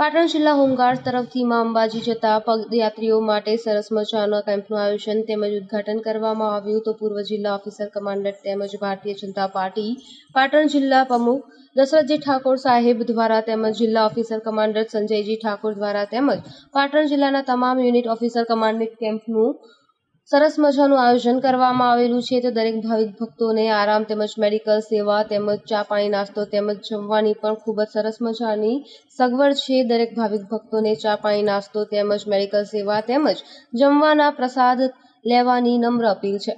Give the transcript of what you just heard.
પાટણ જિલ્લા હોમગાર્ડ તરફથી મા અંબાજી જતા પગયાત્રીઓ માટે સરસ મજાના કેમ્પનું આયોજન તેમજ ઉદ્ઘાટન કરવામાં આવ્યું તો પૂર્વ જિલ્લા ઓફિસર કમાન્ડન્ટ તેમજ ભારતીય જનતા પાર્ટી પાટણ જિલ્લા પ્રમુખ દશરથજી ઠાકોર સાહેબ દ્વારા તેમજ જિલ્લા ઓફિસર કમાન્ડર સંજયજી ઠાકોર દ્વારા તેમજ પાટણ જિલ્લાના તમામ યુનિટ ઓફિસર કમાન્ડન્ટ કેમ્પનું સરસ મજાનું આયોજન કરવામાં આવેલું છે. તો દરેક ભાવિક ભક્તોને આરામ તેમજ મેડિકલ સેવા તેમજ ચા પાણી નાસ્તો તેમજ જમવાની પણ ખૂબ જ સરસ મજાની સગવડ છે. દરેક ભાવિક ભક્તોને ચા પાણી નાસ્તો તેમજ મેડિકલ સેવા તેમજ જમવાના પ્રસાદ લેવાની નમ્ર અપીલ છે.